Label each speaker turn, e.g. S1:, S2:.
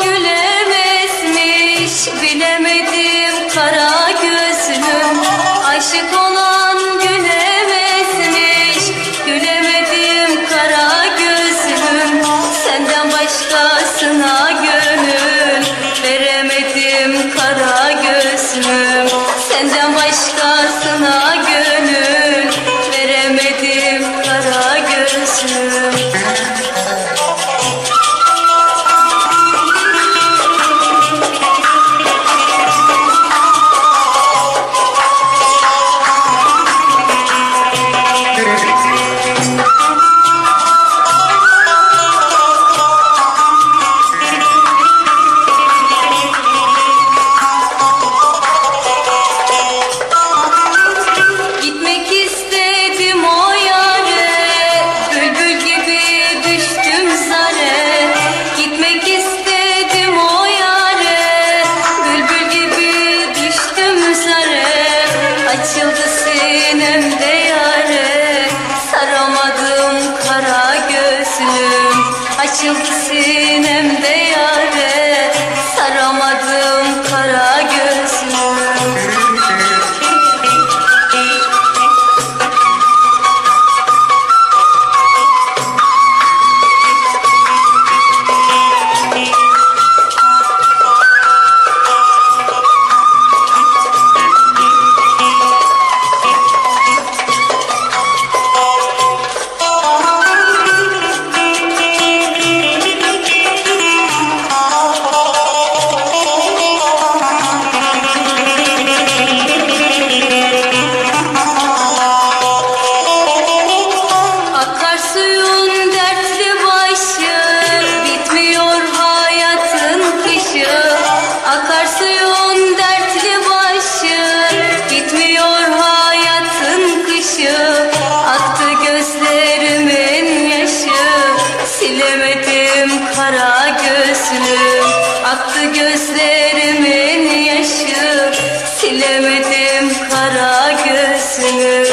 S1: gülemezmiş bilemedim kara gözlüm. Aşık olan gülemezmiş gülemedim kara gözlüm. Senden başkasına gönül veremedim kara gözlüm. Açıldı sinemde yare Saramadım kara gözlüm. Açıldı sinemde yare Silemedim kara gözlüm Aktı gözlerimin yaşı. Silemedim kara gözlüm